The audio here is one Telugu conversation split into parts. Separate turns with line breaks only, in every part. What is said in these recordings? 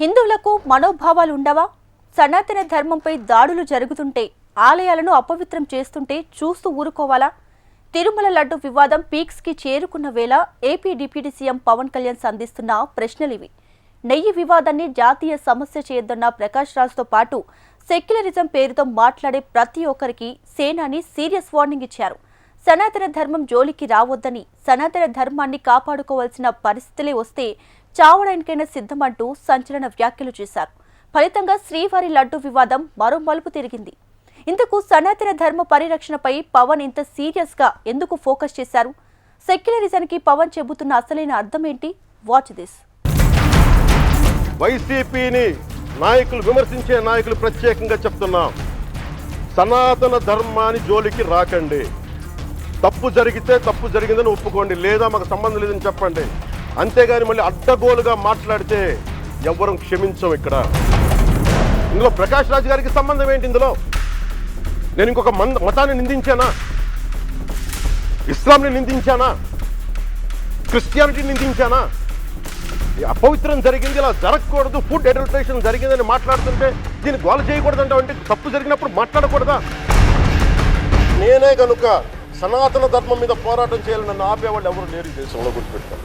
హిందువులకు మనోభావాలు ఉండవా? సనాతన ధర్మంపై దాడులు జరుగుతుంటే ఆలయాలను అపవిత్రం చేస్తుంటే చూస్తూ ఊరుకోవాలా? తిరుమల లడ్డు వివాదం పీక్స్కి చేరుకున్న వేళ AP deputy CM Pawan Kalyan సంధిస్తున్న ప్రశ్నలివి. నెయ్యి వివాదాన్ని జాతీయ సమస్య చేయొద్దన్న ప్రకాష్ రాజ్తో పాటు సెక్యులరిజం పేరుతో మాట్లాడే ప్రతి ఒక్కరికి సేనాని సీరియస్ వార్నింగ్ ఇచ్చారు. సనాతన ధర్మం జోలికి రావద్దని సనాతన ధర్మాన్ని కాపాడుకోవాల్సిన పరిస్థితులే వస్తే చావడానికైనా సిద్ధమంటూ సంచలన వ్యాఖ్యలు చేశారు. ఫలితంగా శ్రీవారి లడ్డు వివాదం మరో మలుపు తిరిగింది. ఇందుకు సనాతన ధర్మ పరిరక్షణపై పవన్ ఇంత సీరియస్గా ఎందుకు ఫోకస్ చేశారు? సెక్యులరిజానికి పవన్ చెబుతున్న అసలైన అర్థం ఏంటి వాచ్ దిస్
వైసీపీని నాయకులు విమర్శించే నాయకులు ప్రత్యేకంగా చెప్తున్నాం. సనాతన ధర్మాన్ని జోలికి రాకండి. తప్పు జరిగితే తప్పు జరిగిందని ఒప్పుకోండి. లేదా మాకు సంబంధం లేదని చెప్పండి. అంతేగాని మళ్ళీ అడ్డగోలుగా మాట్లాడితే ఎవ్వరం క్షమించం ఇక్కడ. ఇందులో ప్రకాష్ రాజ్ గారికి సంబంధం ఏంటి ఇందులో? నేను ఇంకొక మంద మతాన్ని నిందించానా? ఇస్లాంని నిందించానా? క్రిస్టియానిటీ నిందించానా? ఈ అపవిత్రం జరిగింది ఇలా జరగకూడదు ఫుడ్ అడల్ట్రేషన్ జరిగిందని మాట్లాడుతుంటే దీన్ని గోల చేయకూడదు అంటే తప్పు జరిగినప్పుడు మాట్లాడకూడదా? నేనే కనుక సనాతన ధర్మం మీద పోరాటం చేయాలని నన్ను ఆపేవాళ్ళు ఎవరు లేరు దేశంలో గుర్తుపెట్టారు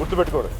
గుర్తుపెట్టుకోండి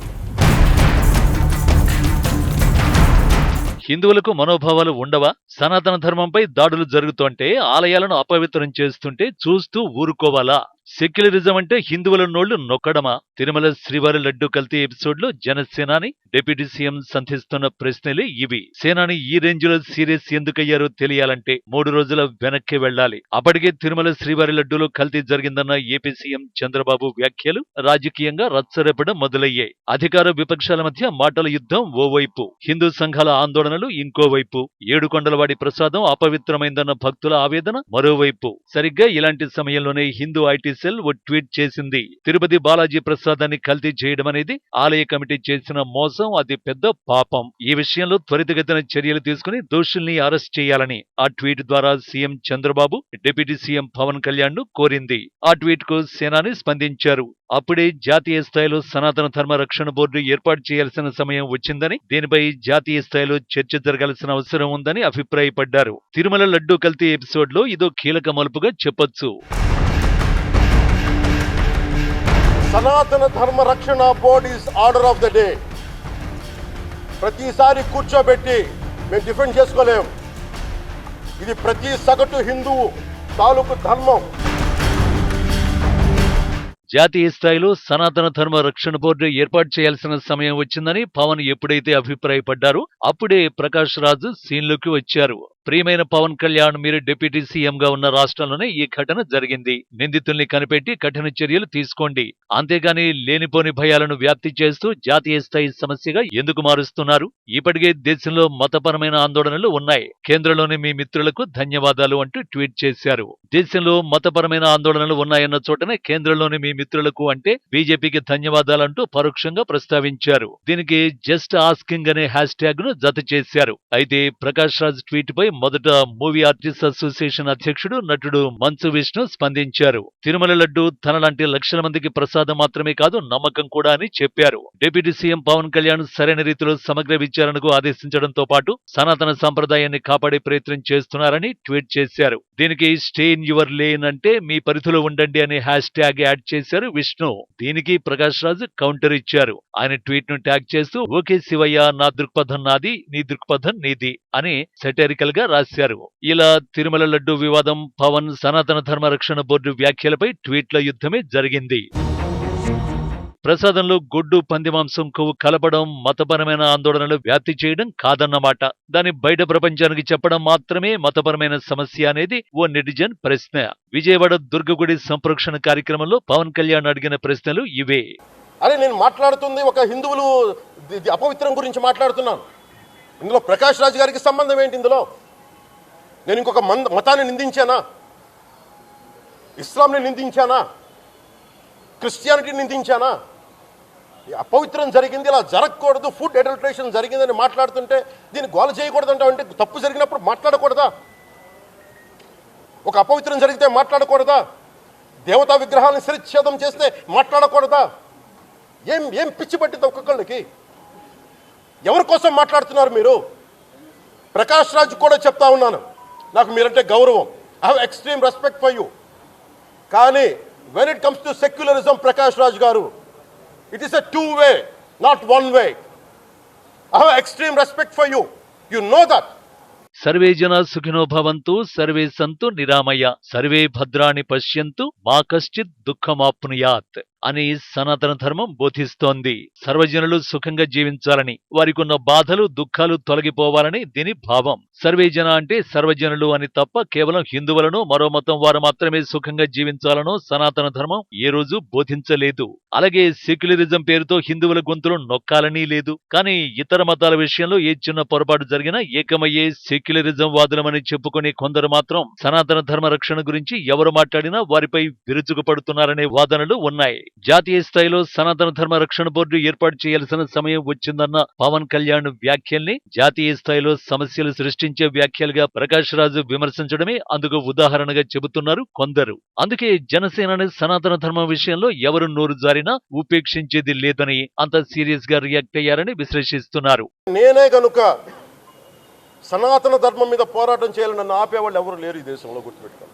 హిందువులకు మనోభావాలు ఉండవా? సనాతన ధర్మంపై దాడులు జరుగుతుంటే ఆలయాలను అపవిత్రం చేస్తుంటే చూస్తూ ఊరుకోవాలా? సెక్యులరిజం అంటే హిందువులన్నోళ్ళు నొక్కడమా? తిరుమల శ్రీవారి లడ్డు కల్తీ ఎపిసోడ్లో జనసేనాని డిప్యూటీ సీఎం సంధిస్తున్న ప్రశ్నలే ఇవి. సేనాని ఈ రేంజ్లో సీరియస్ ఎందుకయ్యారో తెలియాలంటే మూడు రోజుల వెనక్కి వెళ్ళాలి. అప్పటికే తిరుమల శ్రీవారి లడ్డూలో కల్తీ జరిగిందన్న ఏపీ సీఎం చంద్రబాబు వ్యాఖ్యలు రాజకీయంగా రచ్చరేపడం మొదలయ్యాయి. అధికార విపక్షాల మధ్య మాటల యుద్ధం ఓవైపు. హిందూ సంఘాల ఆందోళనలు ఇంకోవైపు. ఏడుకొండలవాడి ప్రసాదం అపవిత్రమైందన్న భక్తుల ఆవేదన మరోవైపు. సరిగ్గా ఇలాంటి సమయంలోనే హిందూ ఐటీ సెల్ ఓ ట్వీట్ చేసింది. తిరుపతి బాలాజీ ప్రసాదాన్ని కల్తీ చేయడం అనేది ఆలయ కమిటీ చేసిన మోసం అతి పెద్ద పాపం. ఈ విషయంలో త్వరితగతిన చర్యలు తీసుకుని దోషుల్ని అరెస్ట్ చేయాలని ఆ ట్వీట్ ద్వారా CM Chandrababu deputy CM Pawan కళ్యాణ్ను కోరింది. ఆ ట్వీట్కు సేనాని స్పందించారు. అప్పుడే జాతీయ స్థాయిలో సనాతన ధర్మ రక్షణ బోర్డు ఏర్పాటు చేయాల్సిన సమయం వచ్చిందని దీనిపై జాతీయ స్థాయిలో చర్చ జరగాల్సిన అవసరం ఉందని అభిప్రాయపడ్డారు. తిరుమల లడ్డూ కల్తీ ఎపిసోడ్లో ఇదో కీలక మలుపుగా చెప్పొచ్చు.
Sanatana Dharma Rakshana board is order of the day. ప్రతిసారి కూర్చోబెట్టి మేము డిఫెండ్ చేసుకోలేం. ఇది ప్రతి సగటు హిందువు తాలూకు ధర్మం.
జాతీయ స్థాయిలో సనాతన ధర్మ రక్షణ బోర్డు ఏర్పాటు చేయాల్సిన సమయం వచ్చిందని పవన్ ఎప్పుడైతే అభిప్రాయపడ్డారో అప్పుడే ప్రకాష్ రాజు సీన్లోకి వచ్చారు. ప్రియమైన పవన్ కళ్యాణ్ మీరు డిప్యూటీ సీఎంగా ఉన్న రాష్ట్రంలోనే ఈ ఘటన జరిగింది. నిందితుల్ని కనిపెట్టి కఠిన చర్యలు తీసుకోండి. అంతేగాని లేనిపోని భయాలను వ్యాప్తి చేస్తూ జాతీయ స్థాయి సమస్యగా ఎందుకు మారుస్తున్నారు? ఇప్పటికే దేశంలో మతపరమైన ఆందోళనలు ఉన్నాయి. కేంద్రంలోని మీ మిత్రులకు ధన్యవాదాలు అంటూ ట్వీట్ చేశారు. దేశంలో మతపరమైన ఆందోళనలు ఉన్నాయన్న చోటనే కేంద్రంలోని మీ మిత్రులకు అంటే బీజేపీకి ధన్యవాదాలంటూ పరోక్షంగా ప్రస్తావించారు. దీనికి జస్ట్ ఆస్కింగ్ అనే హ్యాష్ ట్యాగ్ను జత చేశారు. అయితే ప్రకాష్ రాజ్ ట్వీట్ పై మొదట మూవీ ఆర్టిస్ట్ అసోసియేషన్ అధ్యక్షుడు నటుడు మంచు విష్ణు స్పందించారు. తిరుమల లడ్డు తనలాంటి లక్షల మందికి ప్రసాదం మాత్రమే కాదు నమ్మకం కూడా అని చెప్పారు. డిప్యూటీ సీఎం పవన్ కళ్యాణ్ సరైన రీతిలో సమగ్ర విచారణకు ఆదేశించడంతో పాటు సనాతన సంప్రదాయాన్ని కాపాడే ప్రయత్నం చేస్తున్నారని ట్వీట్ చేశారు. దీనికి స్టే ఇన్ యువర్ లేన్ అంటే మీ పరిధిలో ఉండండి అనే హ్యాష్ ట్యాగ్ యాడ్ చేశారు విష్ణు. దీనికి ప్రకాష్ రాజ్ కౌంటర్ ఇచ్చారు. ఆయన ట్వీట్ను ట్యాగ్ చేస్తూ ఓకే శివయ్య నా దృక్పథం నాది నీ దృక్పథం నీది అని సెటరికల్గా రాశారు. ఇలా తిరుమల లడ్డు వివాదం పవన్ సనాతన ధర్మ రక్షణ బోర్డు వ్యాఖ్యలపై ట్వీట్ల యుద్ధమే జరిగింది. ప్రసాదంలో గొడ్డు పంది మాంసం కొవ్వు కలపడం మతపరమైన ఆందోళనలు వ్యాప్తి చేయడం కాదన్నమాట. దాని బయట ప్రపంచానికి చెప్పడం మాత్రమే మతపరమైన సమస్య అనేది ఓ నెటిజన్ ప్రశ్న. విజయవాడ దుర్గగుడి సంప్రోక్షణ కార్యక్రమంలో పవన్ కళ్యాణ్ అడిగిన ప్రశ్నలు ఇవే.
అరే నేను మాట్లాడుతుంది ఒక హిందువులు అపవిత్రం గురించి మాట్లాడుతున్నాను. ఇందులో ప్రకాష్ రాజు గారికి సంబంధం ఏంటి ఇందులో? నేను ఇంకొక మంద మతాన్ని నిందించానా? ఇస్లాంని నిందించానా? క్రిస్టియానిటీని నిందించానా? అపవిత్రం జరిగింది ఇలా జరగకూడదు ఫుడ్ అడల్ట్రేషన్ జరిగిందని మాట్లాడుతుంటే దీన్ని గోల చేయకూడదు అంటే తప్పు జరిగినప్పుడు మాట్లాడకూడదా? ఒక అపవిత్రం జరిగితే మాట్లాడకూడదా? దేవతా విగ్రహాలను శిరచ్ఛేదం చేస్తే మాట్లాడకూడదా? ఏం ఏం పిచ్చి పట్టింది ఒక్కొక్కళ్ళకి? ఎవరి కోసం మాట్లాడుతున్నారు మీరు? ప్రకాష్ రాజ్ కూడా చెప్తా ఉన్నాను. నాకు మీరంటే గౌరవం. I have extreme respect for you కానీ when it comes to secularism Prakash Raj garu it is a two way not one way I have extreme respect for you you know that
survey జనా సుఖినో భవంతు సర్వే సంతు నిరామయ సర్వే భద్రాణి పశ్యంతు మా కశ్చిత్ దుఃఖమాప్నుయాత్. అని సనాతన ధర్మం బోధిస్తోంది. సర్వజనులు సుఖంగా జీవించాలని వారికున్న బాధలు దుఃఖాలు తొలగిపోవాలని దీని భావం. సర్వేజన అంటే సర్వజనులు అని తప్ప కేవలం హిందువులను మరో మతం వారు మాత్రమే సుఖంగా జీవించాలనో సనాతన ధర్మం ఏ రోజు బోధించలేదు. అలాగే సెక్యులరిజం పేరుతో హిందువుల గొంతులు నొక్కాలని లేదు. కానీ ఇతర మతాల విషయంలో ఏ చిన్న పొరపాటు జరిగినా ఏకమయ్యే సెక్యులరిజం వాదులమని చెప్పుకునే కొందరు మాత్రం సనాతన ధర్మ రక్షణ గురించి ఎవరు మాట్లాడినా వారిపై విరుచుకుపడుతున్నారనే వాదనలు ఉన్నాయి. జాతీయ స్థాయిలో సనాతన ధర్మ రక్షణ బోర్డు ఏర్పాటు చేయాల్సిన సమయం వచ్చిందన్న పవన్ కళ్యాణ్ వ్యాఖ్యల్ని జాతీయ స్థాయిలో సమస్యలు సృష్టించే వ్యాఖ్యలుగా ప్రకాష్ రాజు విమర్శించడమే అందుకు ఉదాహరణగా చెబుతున్నారు కొందరు. అందుకే జనసేనని సనాతన ధర్మం విషయంలో ఎవరు నోరు జారినా ఉపేక్షించేది లేదని అంత సీరియస్గా రియాక్ట్ అయ్యారని విశ్లేషిస్తున్నారు.
నేనే కనుక సనాతన ధర్మం మీద పోరాటం చేయాలని నన్ను ఆపేవాళ్ళు ఎవరు లేరు ఈ దేశంలో గుర్తుపెట్టుకోండి.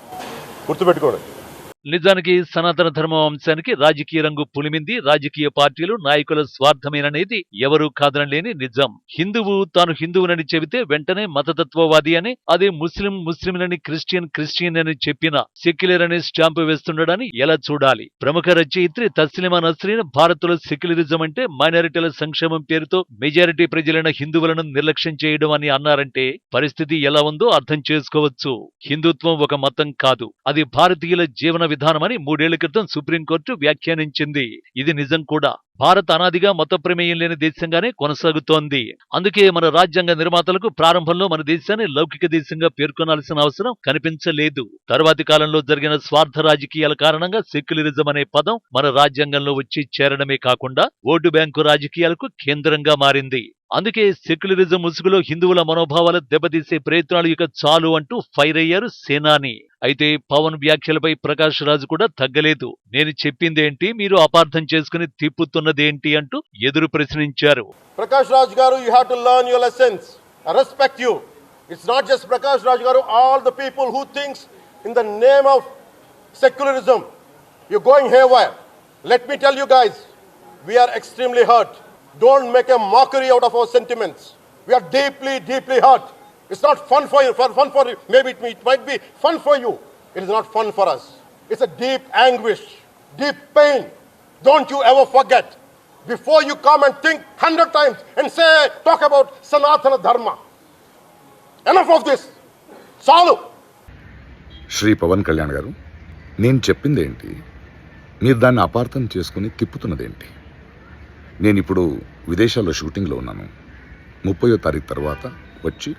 గుర్తుపెట్టుకోండి.
నిజానికి సనాతన ధర్మ అంశానికి రాజకీయ రంగు పులిమింది. రాజకీయ పార్టీలు నాయకుల స్వార్థమేననేది ఎవరూ కాదనలేని నిజం. హిందువు తాను హిందువునని చెబితే వెంటనే మతతత్వవాది అని అదే ముస్లిం ముస్లింలని క్రిస్టియన్ క్రిస్టియన్ అని చెప్పిన సెక్యులర్ అనే స్టాంపు వేస్తుండడాన్ని ఎలా చూడాలి? ప్రముఖ రచయిత్రి తస్లిమా నస్రీన్ భారత్లో సెక్యులరిజం అంటే మైనారిటీల సంక్షేమం పేరుతో మెజారిటీ ప్రజలైన హిందువులను నిర్లక్ష్యం చేయడం అని అన్నారంటే పరిస్థితి ఎలా ఉందో అర్థం చేసుకోవచ్చు. హిందుత్వం ఒక మతం కాదు. అది భారతీయుల జీవన విధానమని మూడేళ్ళ క్రితం సుప్రీంకోర్టు వ్యాఖ్యానించింది. ఇది నిజం కూడా. భారత్ అనాదిగా మత ప్రమేయం లేని దేశంగానే కొనసాగుతోంది. అందుకే మన రాజ్యాంగ నిర్మాతలకు ప్రారంభంలో మన దేశాన్ని లౌకిక దేశంగా పేర్కొనాల్సిన అవసరం కనిపించలేదు. తర్వాతి కాలంలో జరిగిన స్వార్థ రాజకీయాల కారణంగా సెక్యులరిజం అనే పదం మన రాజ్యాంగంలో వచ్చి చేరడమే కాకుండా ఓటు బ్యాంకు రాజకీయాలకు కేంద్రంగా మారింది. అందుకే సెక్యులరిజం ముసుగులో హిందువుల మనోభావాలు దెబ్బతీసే ప్రయత్నాలు ఇక చాలు అంటూ ఫైర్ అయ్యారు సేనాని. అయితే పవన్ వ్యాఖ్యలపై ప్రకాష్ రాజు కూడా తగ్గలేదు. నేను చెప్పిందేంటి? మీరు అపార్థం చేసుకుని ఉన్నదేంటి అంటూ ఎదురు ప్రశ్నించారు.
Prakash Raj garu you have to learn your lessons respect you it's not just Prakash Raj garu all the people who thinks in the name of secularism you going haywire let me tell you guys we're extremely hurt don't make a mockery out of our sentiments we're deeply deeply hurt it's not fun for you for fun for you maybe it it might be fun for you it is not fun for us it's a deep anguish deep pain don't you ever forget Before you come and think hundred times and say, talk about Sanatana Dharma. Enough of this. చాలు
శ్రీ పవన్ కళ్యాణ్ గారు నేను చెప్పింది ఏంటి మీరు దాన్ని అపార్థం చేసుకుని తిప్పుతున్నదేంటి నేను ఇప్పుడు విదేశాల్లో షూటింగ్లో ఉన్నాను ముప్పయో తారీఖు తర్వాత వచ్చి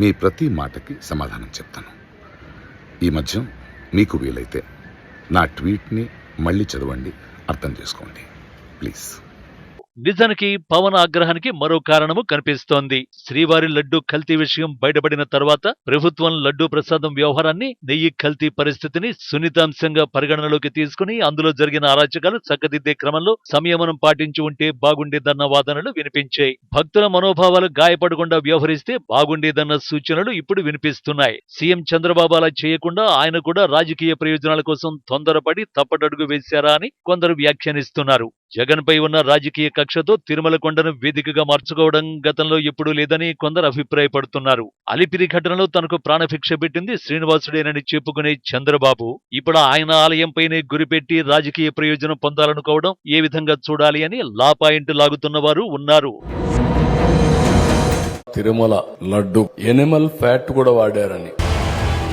మీ ప్రతి మాటకి సమాధానం చెప్తాను ఈ మధ్య మీకు వీలైతే నా ట్వీట్ని మళ్ళీ చదవండి అర్థం చేసుకోండి ప్లీజ్.
నిజానికి పవన్ ఆగ్రహానికి మరో కారణము కనిపిస్తోంది. శ్రీవారి లడ్డు కల్తీ విషయం బయటపడిన తర్వాత ప్రభుత్వం లడ్డు ప్రసాదం వ్యవహారాన్ని నెయ్యి కల్తీ పరిస్థితిని సున్నితాంశంగా పరిగణనలోకి తీసుకుని అందులో జరిగిన అరాచకాలు చక్కదిద్దే క్రమంలో సంయమనం పాటించి ఉంటే బాగుండేదన్న వాదనలు వినిపించాయి. భక్తుల మనోభావాలు గాయపడకుండా వ్యవహరిస్తే బాగుండేదన్న సూచనలు ఇప్పుడు వినిపిస్తున్నాయి. సీఎం చంద్రబాబు అలా చేయకుండా ఆయన కూడా రాజకీయ ప్రయోజనాల కోసం తొందరపడి తప్పటడుగు వేశారా అని కొందరు వ్యాఖ్యానిస్తున్నారు. జగన్ పై ఉన్న రాజకీయ కక్షతో తిరుమల కొండను వేదికగా మార్చుకోవడం గతంలో ఎప్పుడూ లేదని కొందరు అభిప్రాయపడుతున్నారు. అలిపిరి ఘటనలో తనకు ప్రాణభిక్ష పెట్టింది శ్రీనివాసుడేనని చెప్పుకునే చంద్రబాబు. ఇప్పుడు ఆయన ఆలయంపైనే గురిపెట్టి రాజకీయ ప్రయోజనం పొందాలనుకోవడం ఏ విధంగా చూడాలి అని లా పాయింట్ లాగుతున్న వారు ఉన్నారు.
తిరుమల లడ్డు ఎనిమల్ ఫ్యాట్ కూడా వాడారని.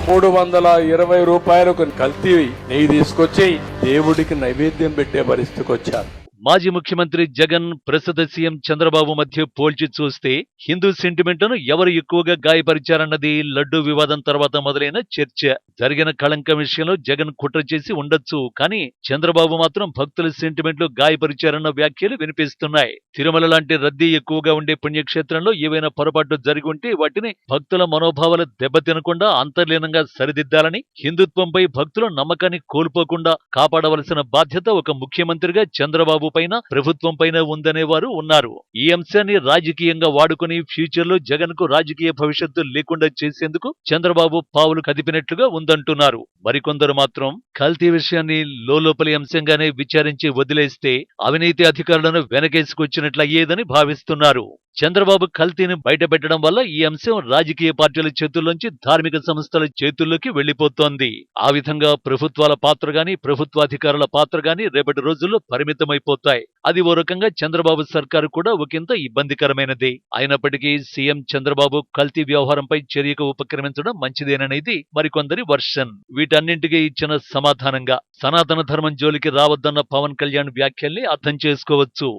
మూడు వందల ఇరవై రూపాయలకు కల్తీ నెయ్యి తీసుకొచ్చి దేవుడికి నైవేద్యం పెట్టే పరిస్థితికి వచ్చారు.
మాజీ ముఖ్యమంత్రి జగన్ ప్రస్తుత సీఎం చంద్రబాబు మధ్య పోల్చి చూస్తే హిందూ సెంటిమెంట్ను ఎవరు ఎక్కువగా గాయపరిచారన్నది లడ్డూ వివాదం తర్వాత మొదలైన చర్చ. జరిగిన కళంకం విషయంలో జగన్ కుట్ర చేసి ఉండొచ్చు కానీ చంద్రబాబు మాత్రం భక్తుల సెంటిమెంట్లు గాయపరిచారన్న వ్యాఖ్యలు వినిపిస్తున్నాయి. తిరుమల లాంటి రద్దీ ఎక్కువగా ఉండే పుణ్యక్షేత్రంలో ఏవైనా పొరపాటు జరిగి ఉంటే వాటిని భక్తుల మనోభావాలు దెబ్బతినకుండా అంతర్లీనంగా సరిదిద్దాలని హిందుత్వంపై భక్తుల నమ్మకాన్ని కోల్పోకుండా కాపాడవలసిన బాధ్యత ఒక ముఖ్యమంత్రిగా చంద్రబాబు పైన ప్రభుత్వం పైన ఉందనేవారు ఉన్నారు. ఈ అంశాన్ని రాజకీయంగా వాడుకుని ఫ్యూచర్లో జగన్కు రాజకీయ భవిష్యత్తు లేకుండా చేసేందుకు చంద్రబాబు పావులు కదిపినట్లుగా ఉందంటున్నారు. మరికొందరు మాత్రం కల్తీ విషయాన్ని లోపలి అంశంగానే విచారించి వదిలేస్తే అవినీతి అధికారులను వెనకేసుకొచ్చినట్లయ్యేదని భావిస్తున్నారు. చంద్రబాబు కల్తీని బయటపెట్టడం వల్ల ఈ అంశం రాజకీయ పార్టీల చేతుల్లోంచి ధార్మిక సంస్థల చేతుల్లోకి వెళ్ళిపోతోంది ఆ విధంగా ప్రభుత్వాల పాత్ర గాని ప్రభుత్వాధికారుల పాత్ర గాని రేపటి రోజుల్లో పరిమితమైపోతాయి. అది ఓ రకంగా చంద్రబాబు సర్కారు కూడా ఒకంత ఇబ్బందికరమైనది. అయినప్పటికీ సీఎం చంద్రబాబు కల్తీ వ్యవహారంపై చర్యకు ఉపక్రమించడం మంచిదేననేది మరికొందరి వర్షన్. వీటన్నింటికీ ఇచ్చిన సమాధానంగా సనాతన ధర్మం జోలికి రావద్దన్న పవన్ కళ్యాణ్ వ్యాఖ్యల్ని అర్థం చేసుకోవచ్చు.